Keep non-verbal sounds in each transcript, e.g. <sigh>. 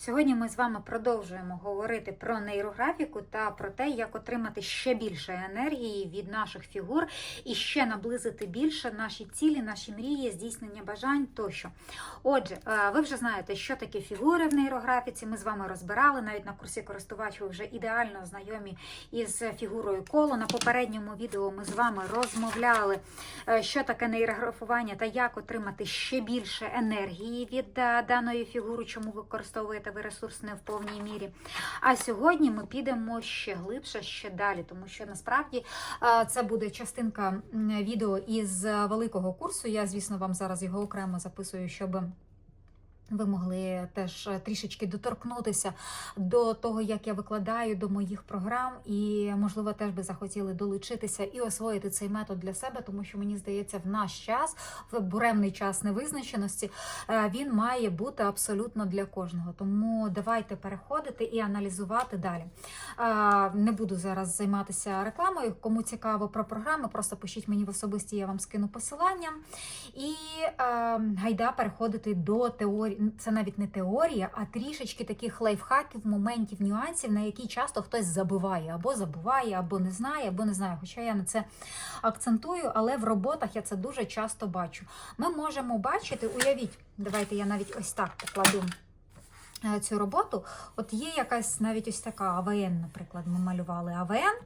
Сьогодні ми з вами продовжуємо говорити про нейрографіку та про те, як отримати ще більше енергії від наших фігур і ще наблизити більше наші цілі, наші мрії, здійснення бажань тощо. Отже, е, ви вже знаєте, що таке фігури в нейрографіці. Ми з вами розбирали навіть на курсі користувач. Ви вже ідеально знайомі із фігурою коло. На попередньому відео ми з вами розмовляли, е, що таке нейрографування та як отримати ще більше енергії від е, даної фігури, чому використовуєте ви ресурс не в повній мірі. А сьогодні ми підемо ще глибше, ще далі, тому що насправді е, це буде частинка відео із е, великого курсу. Я, звісно, вам зараз його окремо записую, щоб. Ви могли теж трішечки доторкнутися до того, як я викладаю до моїх програм, і можливо теж би захотіли долучитися і освоїти цей метод для себе, тому що мені здається, в наш час, в буремний час невизначеності, е, він має бути абсолютно для кожного. Тому давайте переходити і аналізувати далі. Е, Не буду зараз займатися рекламою. Кому цікаво про програми, просто пишіть мені в особисті, я вам скину посилання. І е, гайда переходити до теорії. Це навіть не теорія, а трішечки таких лайфхаків, моментів, нюансів, на які часто хтось забуває, або забуває, або не знає, або не знає. Хоча я на це акцентую, але в роботах я це дуже часто бачу. Ми можемо бачити, уявіть, давайте я навіть ось так покладу. е, Цю роботу, от є якась навіть ось така АВН, наприклад, ми малювали АВН.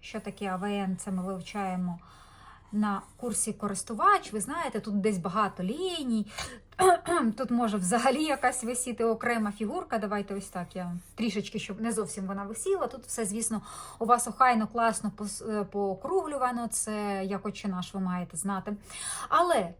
Що таке АВН? Це ми вивчаємо на курсі користувач. Ви знаєте, тут десь багато ліній. <clears throat> Тут може взагалі якась висіти окрема фігурка. Давайте ось так я трішечки, щоб не зовсім вона висіла. Тут все, звісно, у вас охайно, класно пос- е. Це як очі наш, ви маєте знати. Але.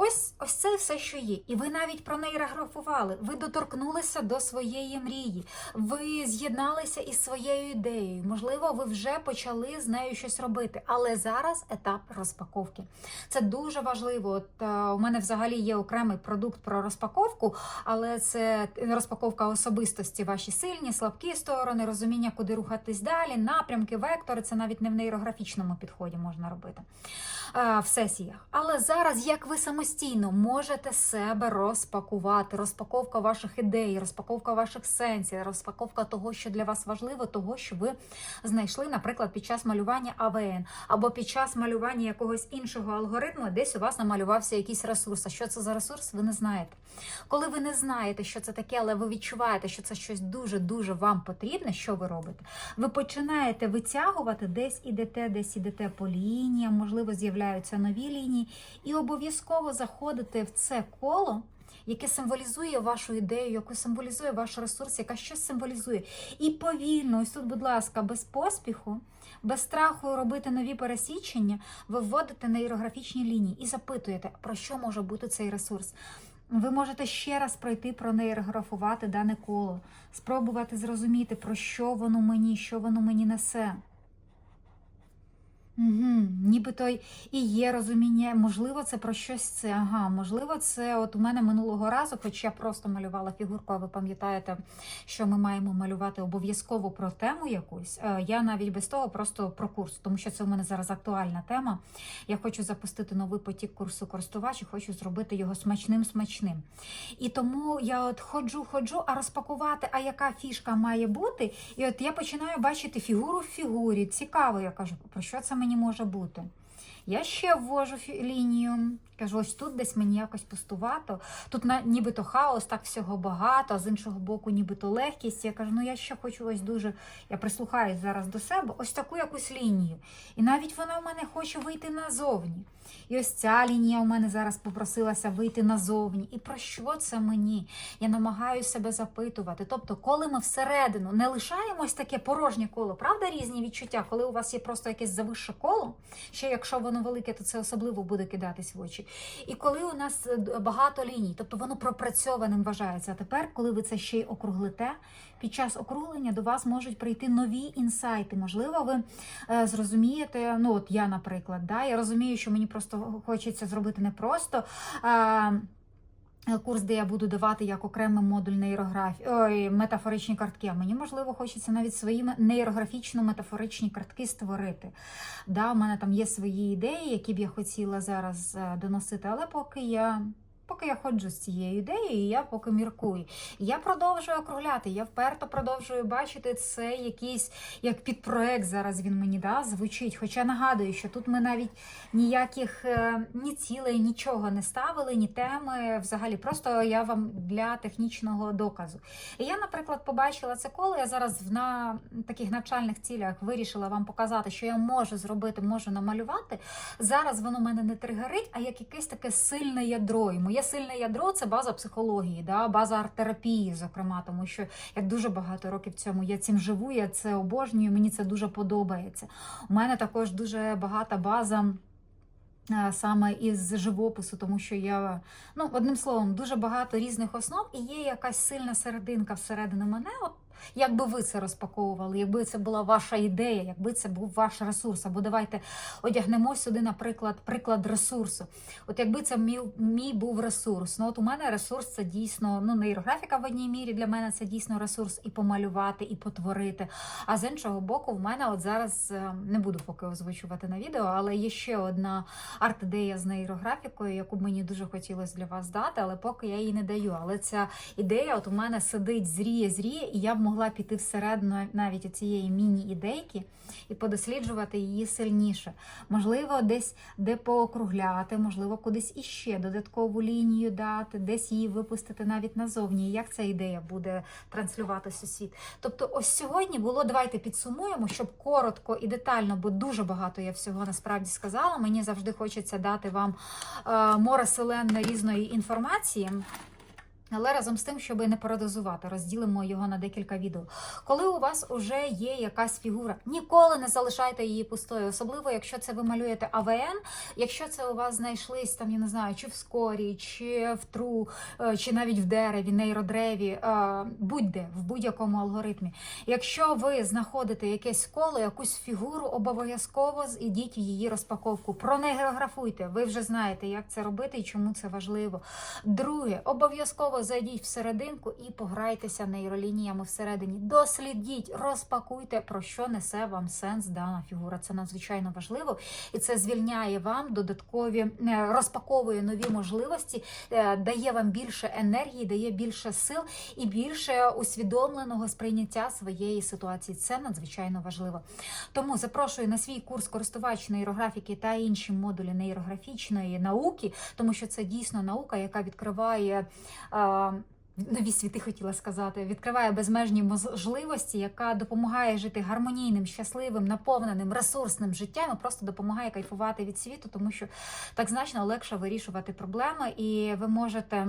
Ось ось це все, що є. І ви навіть про неї реграфували. Ви доторкнулися до своєї мрії. Ви з'єдналися із своєю ідеєю. Можливо, ви вже почали з нею щось робити. Але зараз етап розпаковки. Це дуже важливо. От, е, у мене взагалі є окремий продукт про розпаковку, але це розпаковка особистості, ваші сильні, слабкі сторони, розуміння, куди рухатись далі, напрямки, вектори. Це навіть не в нейрографічному підході можна робити е, в сесіях. Але зараз, як ви самостійно можете себе розпакувати, розпаковка ваших ідей, розпаковка ваших сенсів, розпаковка того, що для вас важливо, того, що ви знайшли, наприклад, під час малювання АВН, або під час малювання якогось іншого алгоритму, десь у вас намалювався якийсь ресурс. А що це за ресурс, ви не знаєте. Коли ви не знаєте, що це таке, але ви відчуваєте, що це щось дуже-дуже вам потрібне, що ви робите? Ви починаєте витягувати, десь ідете, десь ідете по лініям, можливо, з'являються нові лінії, і обов'язково заходите в це коло. Яке символізує вашу ідею, яку символізує ваш ресурс, яка щось символізує. І повільно, ось тут, будь ласка, без поспіху, без страху робити нові пересічення, ви вводите нейрографічні лінії і запитуєте, про що може бути цей ресурс. Ви можете ще раз пройти пронейрографувати дане коло, спробувати зрозуміти, про що воно мені, що воно мені несе. Угу, Нібито й і є розуміння, можливо, це про щось це. Ага, можливо, це от у мене минулого разу, хоч я просто малювала фігурку, а ви пам'ятаєте, що ми маємо малювати обов'язково про тему якусь. Е, Я навіть без того просто про курс, тому що це у мене зараз актуальна тема. Я хочу запустити новий потік курсу користувач хочу зробити його смачним смачним. І тому я от ходжу, ходжу, а розпакувати, а яка фішка має бути. І от я починаю бачити фігуру в фігурі. Цікаво, я кажу, про що це мені може бути? Я ще ввожу лінію. Кажу, ось тут десь мені якось пустувато. Тут на, нібито хаос, так всього багато, а з іншого боку, нібито легкість. Я кажу, ну я ще хочу ось дуже. Я прислухаюсь зараз до себе, ось таку якусь лінію. І навіть вона в мене хоче вийти назовні. І ось ця лінія у мене зараз попросилася вийти назовні. І про що це мені? Я намагаюся себе запитувати. Тобто, коли ми всередину не лишаємо ось таке порожнє коло, правда, різні відчуття, коли у вас є просто якесь завище коло, ще якщо воно велике, то це особливо буде кидатись в очі. І коли у нас е, багато ліній, тобто воно пропрацьованим вважається. А тепер, коли ви це ще й округлите, під час округлення до вас можуть прийти нові інсайти. Можливо, ви е, зрозумієте, ну от я, наприклад, да, я розумію, що мені просто хочеться зробити не просто. Е, Курс, де я буду давати як окремий модуль нейрографії, ой, метафоричні картки. А мені, можливо, хочеться навіть свої нейрографічно-метафоричні картки створити. Да, У мене там є свої ідеї, які б я хотіла зараз е, доносити, але поки я Поки я ходжу з цією ідеєю, я поки міркую. Я продовжую округляти, я вперто продовжую бачити це якийсь як підпроект зараз він мені да, звучить. Хоча нагадую, що тут ми навіть ніяких е, ні цілей, нічого не ставили, ні теми. Взагалі, просто я вам для технічного доказу. І я, наприклад, побачила це коло. Я зараз на таких навчальних цілях вирішила вам показати, що я можу зробити, можу намалювати. Зараз воно мене не тригерить, а як якесь таке сильне ядро. Моє сильне ядро це база психології, да, база арт-терапії, зокрема, тому що я дуже багато років цьому я цим живу, я це обожнюю, мені це дуже подобається. У мене також дуже багата база. е, Саме із живопису, тому що я, ну, одним словом, дуже багато різних основ, і є якась сильна серединка всередині мене. От якби ви це розпаковували, якби це була ваша ідея, якби це був ваш ресурс. Або давайте одягнемо сюди, наприклад, приклад ресурсу. От якби це мій, мій був ресурс. Ну от у мене ресурс це дійсно ну нейрографіка в одній мірі для мене це дійсно ресурс і помалювати, і потворити. А з іншого боку, в мене от зараз е, не буду поки озвучувати на відео, але є ще одна арт-ідея з нейрографікою, яку мені дуже хотілося для вас дати, але поки я її не даю. Але ця ідея, от у мене сидить, зріє, зріє, і я б могла піти всередину навіть цієї міні-ідейки і подосліджувати її сильніше. Можливо, десь де поокругляти, можливо, кудись іще додаткову лінію дати, десь її випустити навіть назовні. Як ця ідея буде транслюватися у світ? Тобто, ось сьогодні було. Давайте підсумуємо, щоб коротко і детально, бо дуже багато я всього насправді сказала. Мені завжди хочеться дати вам е, море селенне різної інформації. Але разом з тим, щоб не парадозувати, розділимо його на декілька відео. Коли у вас вже є якась фігура, ніколи не залишайте її пустою, особливо якщо це ви малюєте АВН, якщо це у вас знайшлись там, я не знаю, чи в скорі, чи в тру, е, чи навіть в дереві, нейродреві, е, будь-де, в будь-якому алгоритмі. Якщо ви знаходите якесь коло, якусь фігуру, обов'язково ідіть в її розпаковку. Пронейрографуйте. Ви вже знаєте, як це робити і чому це важливо. Друге, обов'язково зайдіть всерединку і пограйтеся нейролініями всередині. Дослідіть, розпакуйте, про що несе вам сенс дана фігура. Це надзвичайно важливо, і це звільняє вам додаткові, е, розпаковує нові можливості, е, дає вам більше енергії, дає більше сил і більше усвідомленого сприйняття своєї ситуації. Це надзвичайно важливо. Тому запрошую на свій курс користувач нейрографіки та інші модулі нейрографічної науки, тому що це дійсно наука, яка відкриває. Е, Нові світи хотіла сказати, відкриває безмежні можливості, яка допомагає жити гармонійним, щасливим, наповненим, ресурсним життям. і Просто допомагає кайфувати від світу, тому що так значно легше вирішувати проблеми, і ви можете.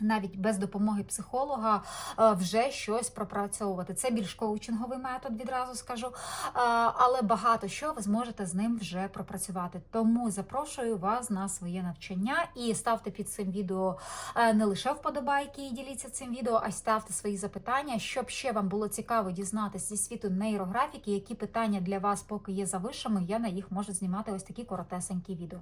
Навіть без допомоги психолога е, вже щось пропрацьовувати. Це більш коучинговий метод, відразу скажу. Е, Але багато що ви зможете з ним вже пропрацювати. Тому запрошую вас на своє навчання і ставте під цим відео е, не лише вподобайки і діліться цим відео, а й ставте свої запитання, щоб ще вам було цікаво дізнатися зі світу нейрографіки, які питання для вас поки є завишами. Я на їх можу знімати ось такі коротесенькі відео.